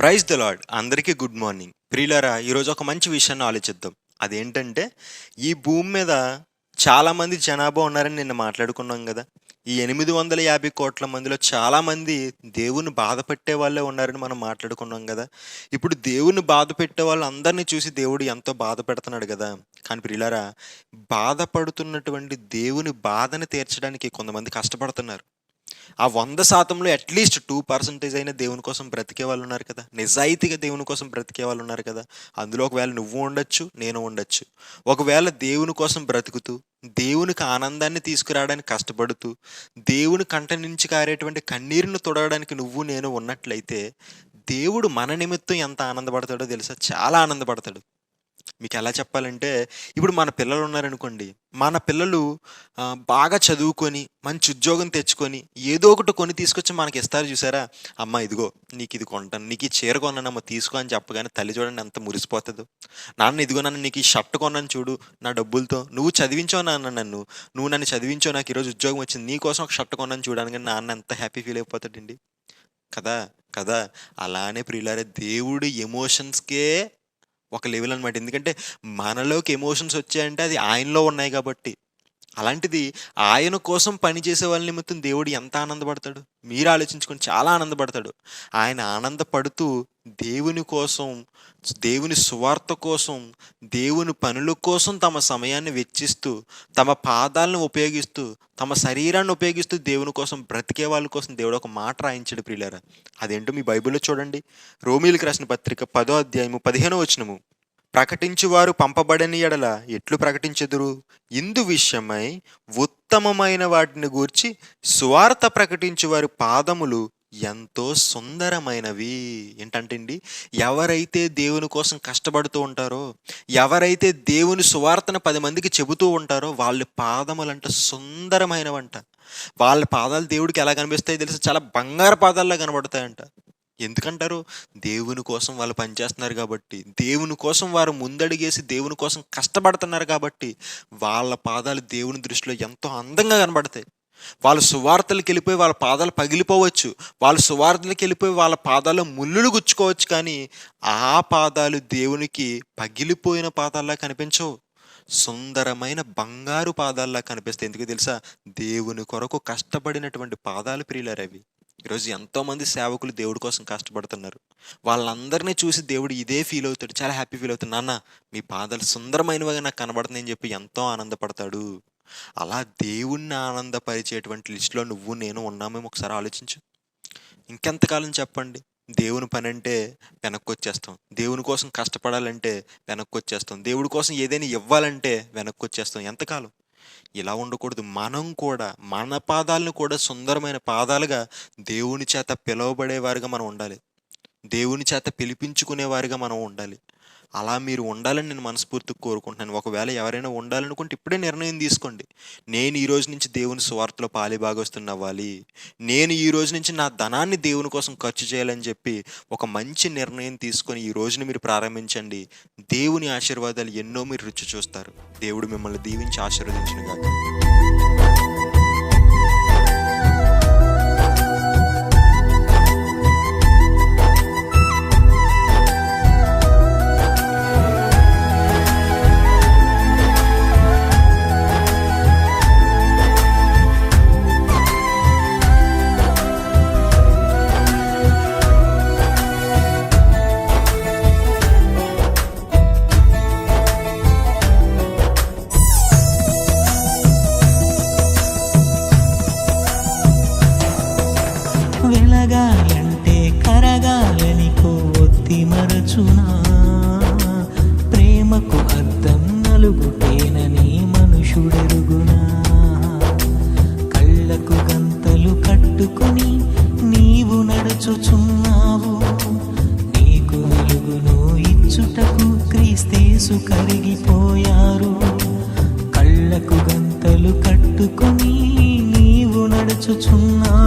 Praise the Lord అందరికీ good morning. ప్రియులరా ఈరోజు ఒక మంచి విషయాన్ని ఆలోచిద్దాం. అదేంటంటే ఈ భూమి మీద చాలామంది జనాభా ఉన్నారని నిన్న మాట్లాడుకున్నాం కదా. ఈ ఎనిమిది వందల యాభై కోట్ల మందిలో చాలామంది దేవుని బాధపెట్టే వాళ్ళే ఉన్నారని మనం మాట్లాడుకున్నాం కదా. ఇప్పుడు దేవుని బాధ పెట్టే వాళ్ళు అందరినీ చూసి దేవుడు ఎంతో బాధ పెడుతున్నాడు కదా. కానీ ప్రియులారా బాధపడుతున్నటువంటి దేవుని బాధను తీర్చడానికి కొంతమంది కష్టపడుతున్నారు. ఆ వంద శాతంలో అట్లీస్ట్ టూ పర్సెంటేజ్ అయినా దేవుని కోసం బ్రతికే వాళ్ళు ఉన్నారు కదా. నిజాయితీగా దేవుని కోసం బ్రతికే వాళ్ళు ఉన్నారు కదా. అందులో ఒకవేళ నువ్వు ఉండొచ్చు నేను ఉండొచ్చు. ఒకవేళ దేవుని కోసం బ్రతుకుతూ దేవునికి ఆనందాన్ని తీసుకురావడానికి కష్టపడుతూ దేవుని కంట నుంచి కారేటువంటి కన్నీరును తొడవడానికి నువ్వు నేను ఉన్నట్లయితే దేవుడు మన నిమిత్తం ఎంత ఆనందపడతాడో తెలుసా? చాలా ఆనందపడతాడు. మీకు ఎలా చెప్పాలంటే ఇప్పుడు మన పిల్లలు ఉన్నారనుకోండి మన పిల్లలు బాగా చదువుకొని మంచి ఉద్యోగం తెచ్చుకొని ఏదో ఒకటి కొని తీసుకొచ్చి మనకి ఇస్తారు చూసారా? అమ్మ ఇదిగో నీకు ఇది కొంటాను నీకు ఈ చీర కొన్నానమ్మ తీసుకో అని చెప్పగానే తల్లి చూడండి ఎంత మురిసిపోతుందో. నాన్న ఇదిగో నన్ను నీకు ఈ షర్ట్ కొన్నాను చూడు నా డబ్బులతో. నువ్వు చదివించావు నాన్న నన్ను. నువ్వు నన్ను చదివించావు నాకు ఈరోజు ఉద్యోగం వచ్చింది నీ కోసం ఒక షర్ట్ కొన్నాను చూడడానికి నాన్న ఎంత హ్యాపీ ఫీల్ అయిపోతాడండి. కదా కదా. అలానే ప్రియులారే దేవుడు ఎమోషన్స్కే ఒక లెవెల్ అనమాట ఎందుకంటే మనలోకి ఎమోషన్స్ వచ్చాయంటే అది ఆయనలో ఉన్నాయి కాబట్టి. అలాంటిది ఆయన కోసం పనిచేసే వాళ్ళ నిమిత్తం దేవుడు ఎంత ఆనందపడతాడు? మీరు ఆలోచించుకొని చాలా ఆనందపడతాడు. ఆయన ఆనందపడుతూ దేవుని కోసం దేవుని సువార్త కోసం దేవుని పనుల కోసం తమ సమయాన్ని వెచ్చిస్తూ తమ పాదాలను ఉపయోగిస్తూ తమ శరీరాన్ని ఉపయోగిస్తూ దేవుని కోసం బ్రతికే వాళ్ళ కోసం దేవుడు ఒక మాట రాయించాడు ప్రియులారా. అదేంటో మీ బైబిల్లో చూడండి. రోమిలకు రాసిన పత్రిక పదో అధ్యాయము పదిహేనో వచనము. ప్రకటించువారు పంపబడని ఎడల ఎట్లు ప్రకటించెదురు? ఇందు విషయమై ఉత్తమమైన వాటిని గూర్చి సువార్త ప్రకటించువారి పాదములు ఎంతో సుందరమైనవి. ఏంటంటే అండి ఎవరైతే దేవుని కోసం కష్టపడుతూ ఉంటారో ఎవరైతే దేవుని సువార్తను పది మందికి చెబుతూ ఉంటారో వాళ్ళ పాదములంట సుందరమైనవంట. వాళ్ళ పాదాలు దేవుడికి ఎలా కనిపిస్తాయో తెలిసి? చాలా బంగారు పాదాల్లో కనబడతాయంట. ఎందుకంటారు? దేవుని కోసం వాళ్ళు పనిచేస్తున్నారు కాబట్టి దేవుని కోసం వారు ముందడిగేసి దేవుని కోసం కష్టపడుతున్నారు కాబట్టి వాళ్ళ పాదాలు దేవుని దృష్టిలో ఎంతో అందంగా కనబడతాయి. వాళ్ళ సువార్తలకు వెళ్ళిపోయి వాళ్ళ పాదాలు పగిలిపోవచ్చు. వాళ్ళ సువార్తలకు వెళ్ళిపోయి వాళ్ళ పాదాల్లో ముళ్ళులు గుచ్చుకోవచ్చు కానీ ఆ పాదాలు దేవునికి పగిలిపోయిన పాదాల్లా కనిపించవు. సుందరమైన బంగారు పాదాల్లా కనిపిస్తాయి. ఎందుకు తెలుసా? దేవుని కొరకు కష్టపడినటువంటి పాదాలు ప్రియులరవి. ఈరోజు ఎంతోమంది సేవకులు దేవుడి కోసం కష్టపడుతున్నారు. వాళ్ళందరినీ చూసి దేవుడు ఇదే ఫీల్ అవుతాడు. చాలా హ్యాపీ ఫీల్ అవుతాడు. నాన్న మీ పాదాలు సుందరమైనవిగా నాకు కనబడుతుందని చెప్పి ఎంతో ఆనందపడతాడు. అలా దేవుణ్ణి ఆనందపరిచేటువంటి లిస్టులో నువ్వు నేను ఉన్నామేమో ఒకసారి ఆలోచించు. ఇంకెంతకాలం చెప్పండి. దేవుని పని అంటే వెనక్కి వచ్చేస్తాం. దేవుని కోసం కష్టపడాలంటే వెనక్కి వచ్చేస్తాం. దేవుడి కోసం ఏదైనా ఇవ్వాలంటే వెనక్కి వచ్చేస్తాం. ఎంతకాలం? ఇలా ఉండకూడదు. మనం కూడా మన పాదాలను కూడా సుందరమైన పాదాలుగా దేవుని చేత పిలువబడేవారుగా మనం ఉండాలి. దేవుని చేత పిలిపించుకునేవారుగా మనం ఉండాలి. అలా మీరు ఉండాలని నేను మనస్ఫూర్తిగా కోరుకుంటున్నాను. ఒకవేళ ఎవరైనా ఉండాలనుకుంటే ఇప్పుడే నిర్ణయం తీసుకోండి. నేను ఈ రోజు నుంచి దేవుని స్వార్థలో పాలిభాగస్తున్న అవ్వాలి నేను ఈ రోజు నుంచి నా ధనాన్ని దేవుని కోసం ఖర్చు చేయాలని చెప్పి ఒక మంచి నిర్ణయం తీసుకొని ఈ రోజుని మీరు ప్రారంభించండి. దేవుని ఆశీర్వాదాలు ఎన్నో మీరు రుచి చూస్తారు. దేవుడు మిమ్మల్ని దీవించి ఆశీర్వదించిన గాక. మరచునా ప్రేమకు అర్థం నలుగుటేనని మనుషుడెరుగునా? కళ్ళకు గంతలు కట్టుకొని నీవు నడుచుచున్నావు. నీకు వెలుగును ఇచ్చుటకు క్రీస్తేసు కరిగిపోయారు. కళ్ళకు గంతలు కట్టుకొని నీవు నడుచుచున్నావు.